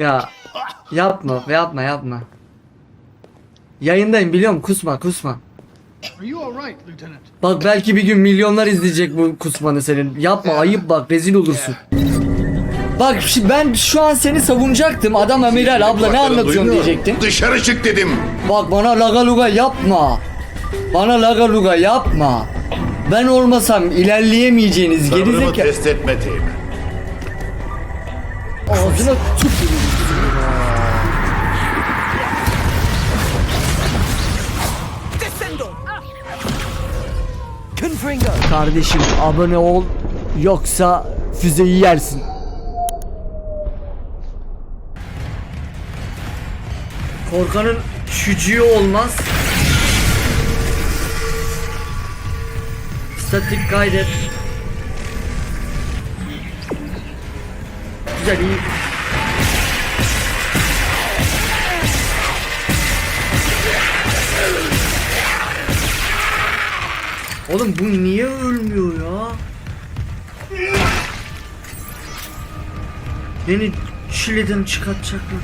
Ya yapma yapma yapma. Yayındayım biliyorum kusma kusma. Are you all right, Lieutenant? Bak belki bir gün milyonlar izleyecek bu kusmanı senin. Yapma ayıp bak rezil olursun. Bak ben şu an seni savunacaktım. Adam amiral abla ne anlatıyorsun diyecektim. Dışarı çık dedim. Bak bana laga luga yapma. Bana laga luga yapma. Ben olmasam ilerleyemeyeceğiniz Sabrımı gerizekalı. test etme Teğmen. Ağzına. Confringo. Kardeşim abone ol yoksa füzeyi yersin. Korkanın şücüğü olmaz. Statik kaydet. İyi. Oğlum bu niye ölmüyor ya? Beni çileden çıkartacaklar.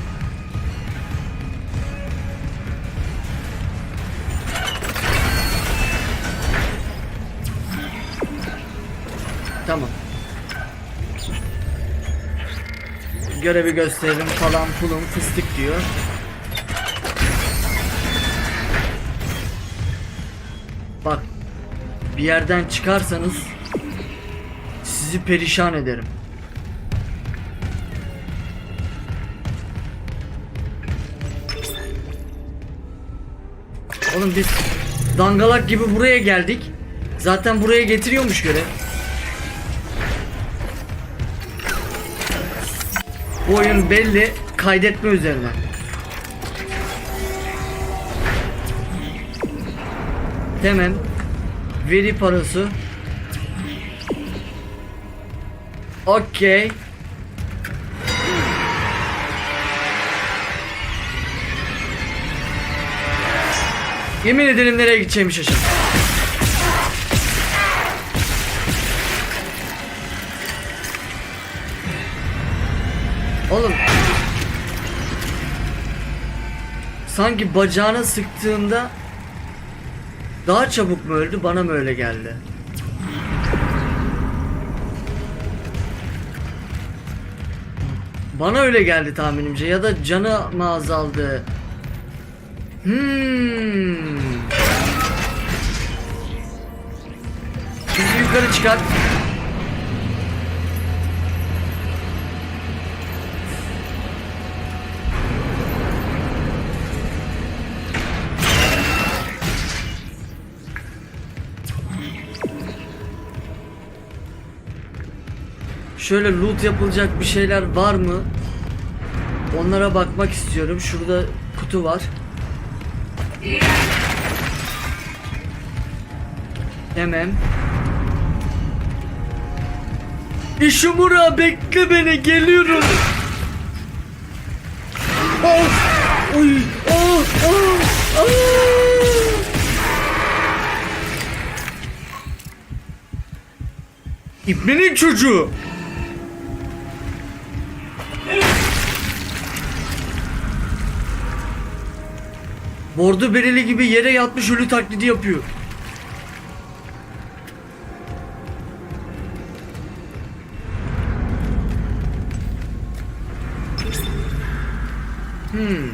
Tamam. Görevi gösteririm falan pulum fıstık diyor. Bak bir yerden çıkarsanız sizi perişan ederim. Oğlum biz dangalak gibi buraya geldik. Zaten buraya getiriyormuş görev. Bu oyun belli kaydetme üzerine. Hemen veri parası. Okey. Yemin ederim nereye gideceğimi şaşırdım. Oğlum Sanki bacağına sıktığımda daha çabuk mu öldü bana mı öyle geldi? Bana öyle geldi tahminimce ya da canı mı azaldı? Hmm. Bizi yukarı çıkar. Şöyle loot yapılacak bir şeyler var mı? Onlara bakmak istiyorum. Şurada kutu var. Hemen. İşimura bekle beni geliyorum. Ah! Oy! Ah! Ah! Ah! İbnenin çocuğu. Bordo bereli gibi yere yatmış ölü taklidi yapıyor. Hmm.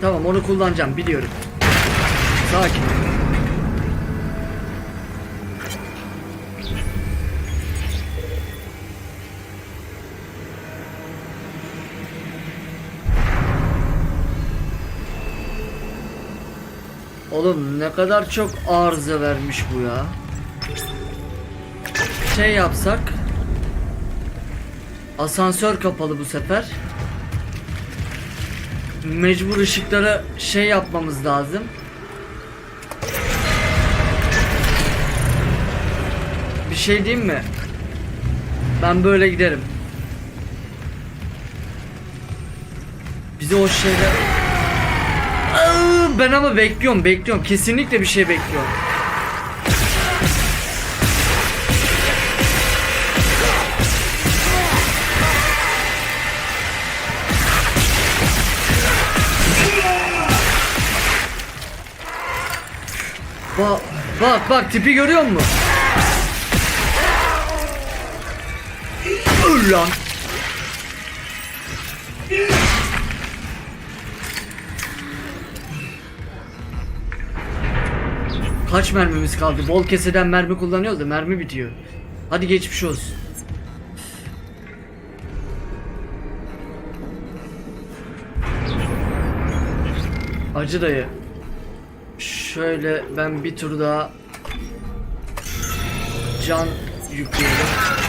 Tamam onu kullanacağım biliyorum. Sakin. Oğlum ne kadar çok arıza vermiş bu ya. Şey yapsak. Asansör kapalı bu sefer. Mecbur ışıklara şey yapmamız lazım. Bir şey diyeyim mi? Ben böyle giderim. Bize o şeyler... Ben ama bekliyorum bekliyorum. Kesinlikle bir şey bekliyorum. Bak bak bak tipi görüyor musun? Öl. Kaç mermimiz kaldı? Bol keseden mermi kullanıyoruz da mermi bitiyor. Hadi geçmiş olsun. Acı dayı. Şöyle ben bir tur daha can yükleyelim.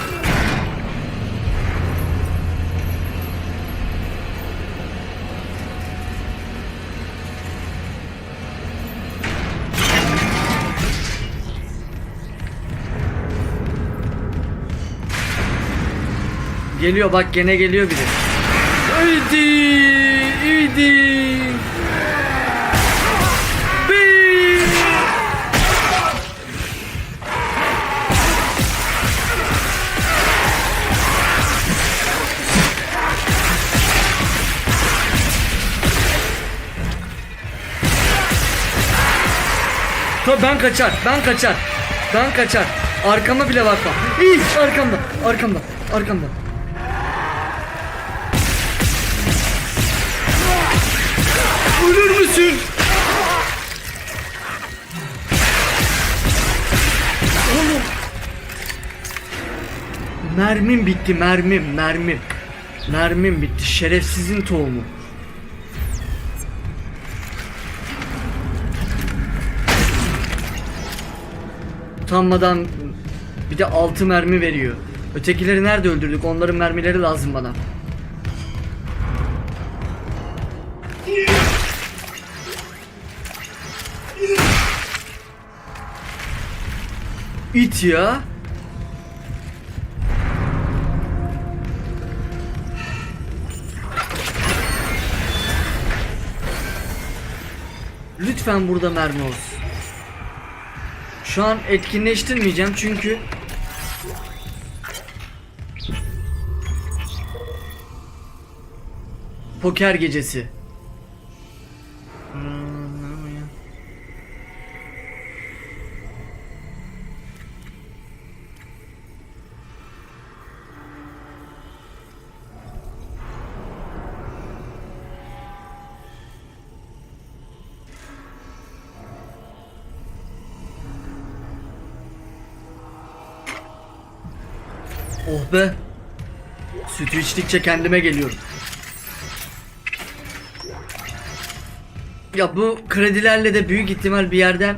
Geliyor bak gene geliyor biri. Haydi. Bir. Tabii ben kaçar, ben kaçar. Ben kaçar. Arkama bile bakma. İyi, arkamda, arkamda, arkamda. Ölür müsün? Oğlum. Mermim bitti, mermim, mermim. Mermim bitti, şerefsizin tohumu. Utanmadan bir de altı mermi veriyor. Ötekileri nerede öldürdük? Onların mermileri lazım bana. İt ya. Lütfen burada mermi olsun. Şu an etkinleştirmeyeceğim çünkü Poker gecesi. Oh be. Sütü içtikçe kendime geliyorum. Ya bu kredilerle de büyük ihtimal bir yerden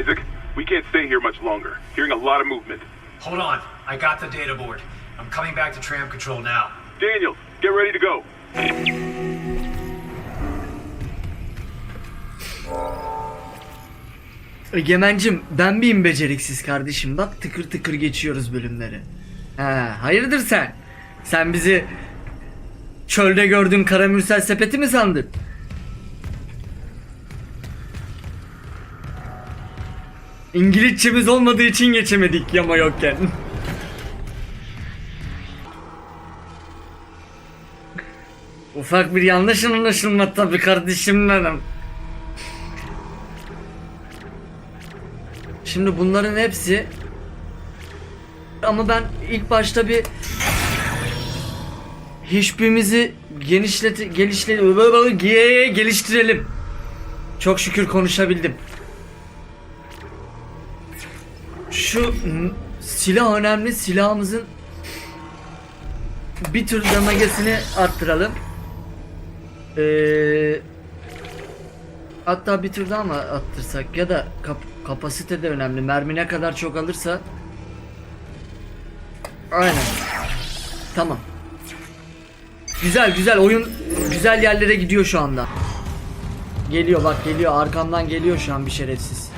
Isaac, we can't stay here much longer. Hearing a lot of movement. Hold on, I got the data board. I'm coming back to tram control now. Daniels, get ready to go. Egemencim ben miyim beceriksiz kardeşim bak tıkır tıkır geçiyoruz bölümleri. Ha, hayırdır sen? Sen bizi çölde gördüğün karamürsel sepeti mi sandın? İngilizcemiz olmadığı için geçemedik yama yokken. Ufak bir yanlış anlaşılma tabii kardeşim benim. Şimdi bunların hepsi ama ben ilk başta bir hiçbirimizi genişlet gelişle geliştirelim. Çok şükür konuşabildim. Şu silah önemli. Silahımızın bir tür damagesini arttıralım. Ee, hatta bir tür daha mı arttırsak ya da kap- kapasite de önemli. Mermi ne kadar çok alırsa Aynen. Tamam. Güzel güzel oyun güzel yerlere gidiyor şu anda. Geliyor bak geliyor arkamdan geliyor şu an bir şerefsiz.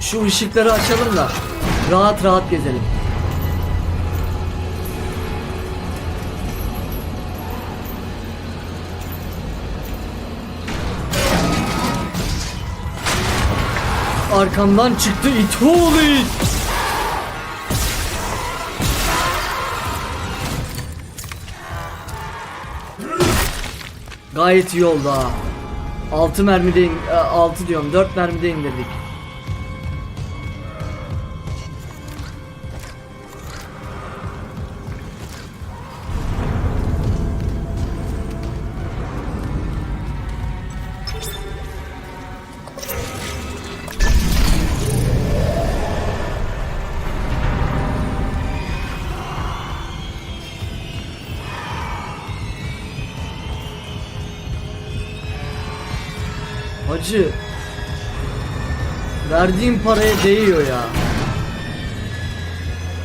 Şu ışıkları açalım da rahat rahat gezelim. Arkamdan çıktı it oğlu it. Gayet iyi oldu ha. 6 mermide in, 6 diyorum 4 mermide indirdik. Hacı. Verdiğim paraya değiyor ya.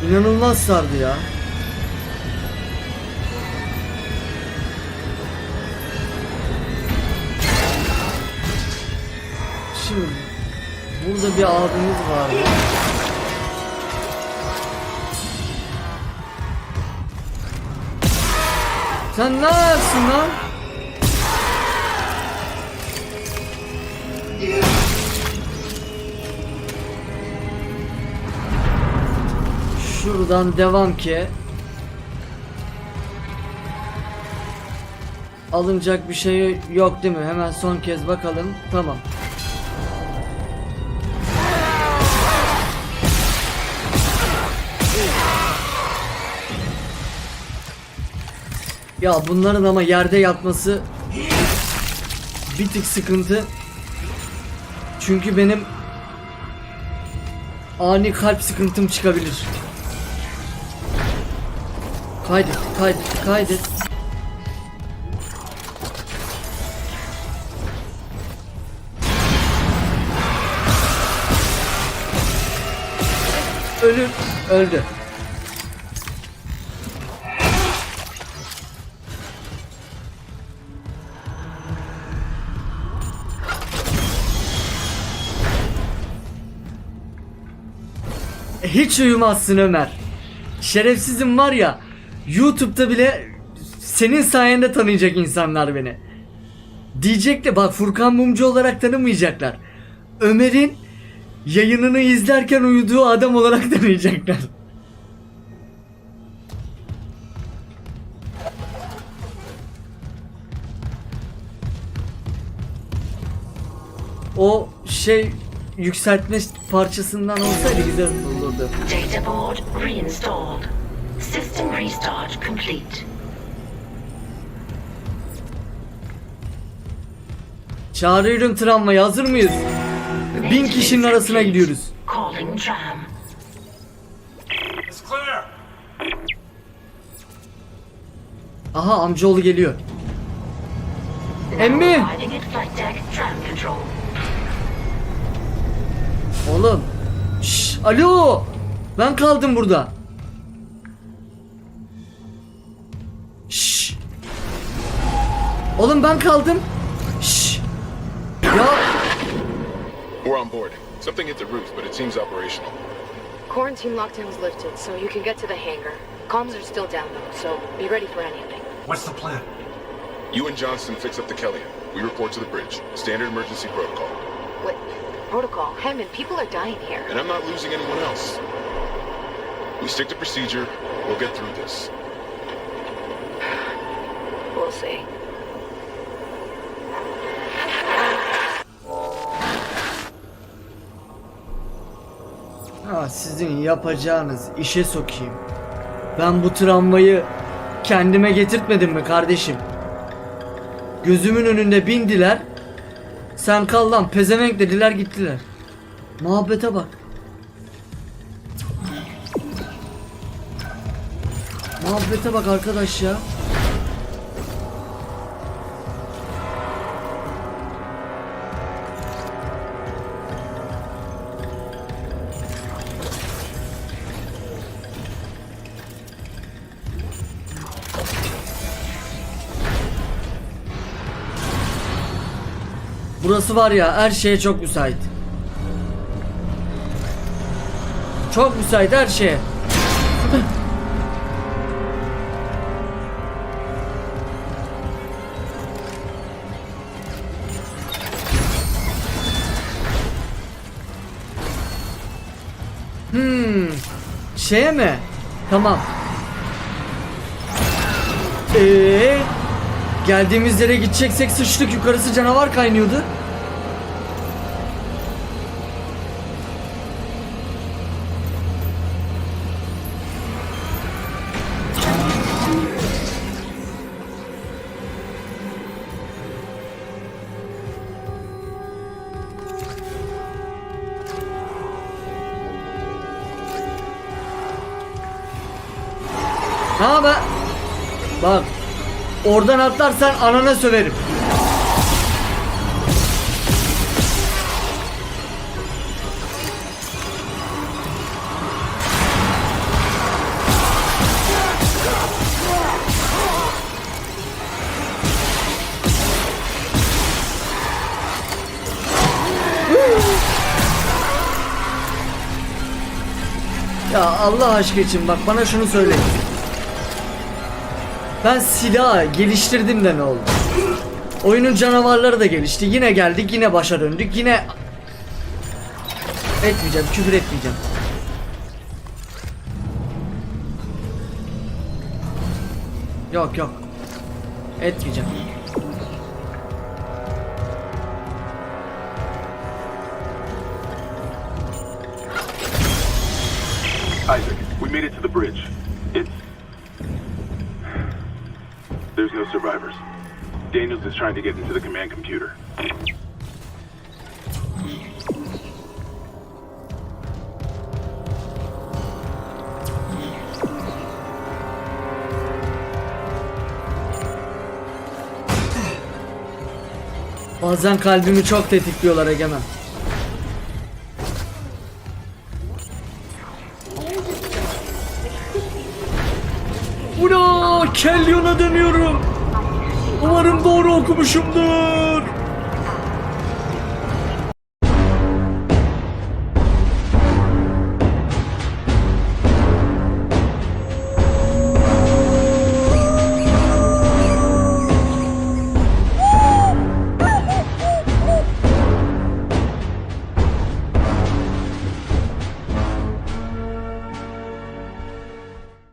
İnanılmaz sardı ya. Şimdi Burada bir abimiz var Sen ne yapsın lan? Şuradan devam ki. Alınacak bir şey yok değil mi? Hemen son kez bakalım. Tamam. Ya bunların ama yerde yatması bir tık sıkıntı. Çünkü benim ani kalp sıkıntım çıkabilir. Kaydet, kaydet, kaydet. Ölür, öldü. Hiç uyumazsın Ömer. Şerefsizim var ya YouTube'da bile senin sayende tanıyacak insanlar beni. Diyecek de bak Furkan Mumcu olarak tanımayacaklar. Ömer'in yayınını izlerken uyuduğu adam olarak tanıyacaklar. O şey yükseltme parçasından olsaydı güzel olurdu. Data board reinstalled. System restart complete. Çağırıyorum tramvayı hazır mıyız? Bin kişinin arasına gidiyoruz. Calling tram. Aha amcaoğlu geliyor. Emmi! Oğlum. Şş, alo. Ben kaldım burada. Şş. Oğlum ben kaldım. Şş. Ya We're on board. Something hit the roof, but it seems operational. Quarantine lockdown's lifted, so you can get to the hangar. Comms are still down though, so be ready for anything. What's the plan? You and Johnston fix up the Kelly. We report to the bridge. Standard emergency protocol. What protocol? Hammond, people are dying here. And I'm not losing anyone else. We stick to procedure. We'll get through this. We'll see. Ha, sizin yapacağınız işe sokayım. Ben bu tramvayı kendime getirtmedim mi kardeşim? Gözümün önünde bindiler. Sen kal lan pezevenk dediler gittiler. Muhabbete bak. Muhabbete bak arkadaş ya. Burası var ya her şeye çok müsait. Çok müsait her şeye. Şeye mi? Tamam. Ee, Geldiğimiz yere gideceksek sıçtık yukarısı canavar kaynıyordu. Ha be. Bak. Oradan atlarsan anana söverim. Ya Allah aşkı için bak bana şunu söyle. Ben silah geliştirdim de ne oldu? Oyunun canavarları da gelişti. Yine geldik, yine başa döndük. Yine etmeyeceğim, küfür etmeyeceğim. Yok yok. Etmeyeceğim. Isaac, we made it to the bridge. It's. There's no survivors. Daniels is trying to get into the command computer. Bazen kalbimi çok tetikliyorlar Egemen. Ula! Kelyon'a dönüyorum. Umarım doğru okumuşumdur.